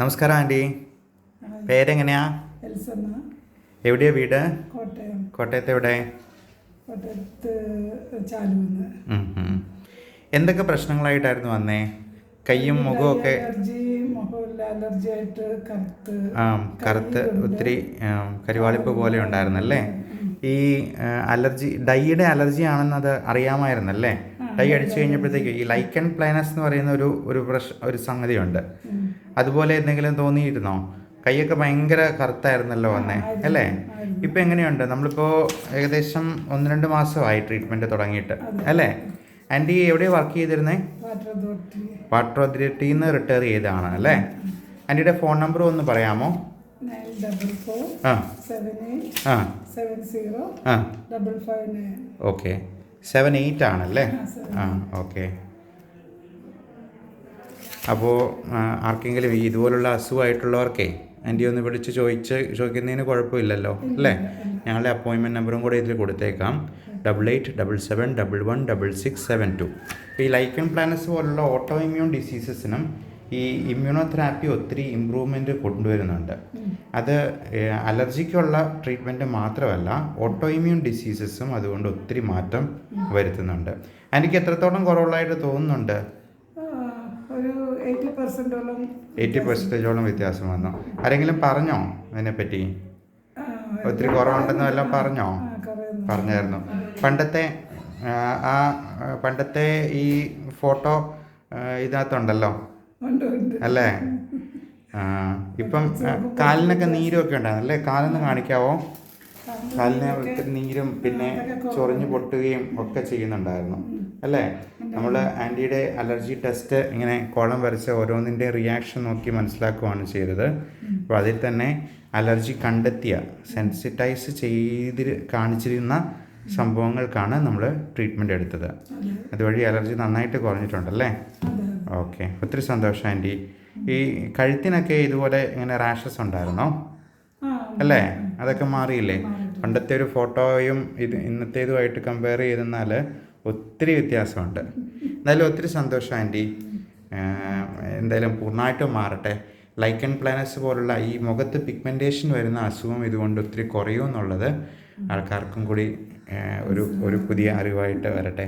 നമസ്കാരം ആന്റി. പേരെങ്ങനെയാ? എവിടെയാ വീട്? കോട്ടയം. കോട്ടയത്ത് എവിടെ. എന്തൊക്കെ പ്രശ്നങ്ങളായിട്ടായിരുന്നു വന്നേ? കയ്യും കറുത്ത് ആ കറുത്ത് ഒത്തിരി കരിവാളിപ്പ് പോലെ ഉണ്ടായിരുന്നല്ലേ? ഈ അലർജി ഡൈയുടെ അലർജി ആണെന്നത് അറിയാമായിരുന്നല്ലേ? ഡൈ അടിച്ചു കഴിഞ്ഞപ്പോഴത്തേക്ക് ഈ ലൈക്ക് ആൻഡ് പ്ലാനസ് എന്ന് പറയുന്ന ഒരു ഒരു പ്രശ് ഒരു സംഗതിയുണ്ട്. അതുപോലെ എന്തെങ്കിലും തോന്നിയിരുന്നോ? കൈയൊക്കെ ഭയങ്കര കറുത്തായിരുന്നല്ലോ വന്നേ അല്ലേ? ഇപ്പം എങ്ങനെയുണ്ട്? നമ്മളിപ്പോൾ ഏകദേശം ഒന്ന് രണ്ട് മാസമായി ട്രീറ്റ്മെന്റ് തുടങ്ങിയിട്ട് അല്ലേ? ആന്റി എവിടെ വർക്ക് ചെയ്തിരുന്നേ? വാട്ടർ അതോറിറ്റി വാട്ടർ അതോറിറ്റിയിൽ നിന്ന് റിട്ടയർ ചെയ്തതാണ് അല്ലേ? ആന്റിയുടെ ഫോൺ നമ്പർ ഒന്ന് പറയാമോ? ഓക്കെ. സെവൻ എയ്റ്റ് ആണല്ലേ? ആ, ഓക്കെ. അപ്പോൾ ആർക്കെങ്കിലും ഈ ഇതുപോലുള്ള അസുഖമായിട്ടുള്ളവർക്കേ ആന്റി ഒന്ന് വിളിച്ച് ചോദിച്ച് ചോദിക്കുന്നതിന് കുഴപ്പമില്ലല്ലോ അല്ലേ? ഞങ്ങളുടെ അപ്പോയിൻമെന്റ് നമ്പറും കൂടെ ഇതിൽ കൊടുത്തേക്കാം. Double eight double seven double one double six seven two. ഈ ലൈക്കൻ പ്ലാനസ് പോലുള്ള ഓട്ടോ ഇമ്മ്യൂൺ ഡിസീസസിനും ഈ ഇമ്മ്യൂണോതെറാപ്പി ഒത്തിരി ഇമ്പ്രൂവ്മെന്റ് കൊണ്ടുവരുന്നുണ്ട്. അത് അലർജിക്കുള്ള ട്രീറ്റ്മെന്റ് മാത്രമല്ല ഓട്ടോ ഇമ്മ്യൂൺ ഡിസീസസും അതുകൊണ്ട് ഒത്തിരി മാറ്റം വരുത്തുന്നുണ്ട്. എനിക്ക് എത്രത്തോളം കുറവുള്ളതായിട്ട് തോന്നുന്നുണ്ട്? എയ്റ്റി പെർസെന്റേജോളം വ്യത്യാസം വന്നു. ആരെങ്കിലും പറഞ്ഞോ അതിനെപ്പറ്റി? ഒത്തിരി കുറവുണ്ടെന്ന് വല്ലതും പറഞ്ഞോ? പറഞ്ഞായിരുന്നു. പണ്ടത്തെ ആ, പണ്ടത്തെ ഈ ഫോട്ടോ ഇതിനകത്തുണ്ടല്ലോ. അല്ലേ? ഇപ്പം കാലിനൊക്കെ നീരൊക്കെ ഉണ്ടായിരുന്നു അല്ലേ? കാലൊന്ന് കാണിക്കാവോ? കാലിന് ഒത്തിരി നീരും പിന്നെ ചൊറിഞ്ഞു പൊട്ടുകയും ഒക്കെ ചെയ്യുന്നുണ്ടായിരുന്നു അല്ലേ? നമ്മൾ ആന്റിയുടെ അലർജി ടെസ്റ്റ് ഇങ്ങനെ കോളം വരച്ച് ഓരോന്നിന്റെ റിയാക്ഷൻ നോക്കി മനസ്സിലാക്കുകയാണ് ചെയ്തത്. അപ്പോൾ അതിൽ തന്നെ അലർജി കണ്ടെത്തിയ സെൻസിറ്റൈസ് ചെയ്തി കാണിച്ചിരുന്ന സംഭവങ്ങൾക്കാണ് നമ്മൾ ട്രീറ്റ്മെന്റ് എടുത്തത്. അതുവഴി അലർജി നന്നായിട്ട് കുറഞ്ഞിട്ടുണ്ടല്ലേ ഓക്കെ. ഒത്തിരി സന്തോഷം ആന്റി. ഈ കഴുത്തിനൊക്കെ ഇതുപോലെ ഇങ്ങനെ റാഷസ് ഉണ്ടായിരുന്നോ? അല്ലേ? അതൊക്കെ മാറിയില്ലേ? പണ്ടത്തെ ഒരു ഫോട്ടോയും ഇത് ഇന്നത്തേതുമായിട്ട് കമ്പയർ ചെയ്തെന്നാൽ ഒത്തിരി വ്യത്യാസമുണ്ട്. എന്തായാലും ഒത്തിരി സന്തോഷം ആന്റി. എന്തായാലും പൂർണമായിട്ടും മാറട്ടെ. ലൈക്ക് ആൻഡ് പ്ലാനസ് പോലുള്ള ഈ മുഖത്ത് പിഗ്മെന്റേഷൻ വരുന്ന അസുഖം ഇതുകൊണ്ട് ഒത്തിരി കുറയുമെന്നുള്ളത് ആൾക്കാർക്കും കൂടി ഒരു ഒരു പുതിയ അറിവായിട്ട് വരട്ടെ.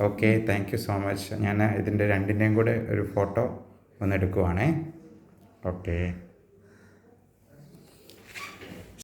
Okay thank you so much ഞാൻ ഇതിന്റെ രണ്ടിന്റെയും കൂടെ ഒരു ഫോട്ടോ ഒന്ന് എടുക്കുവാണേ ഓക്കെ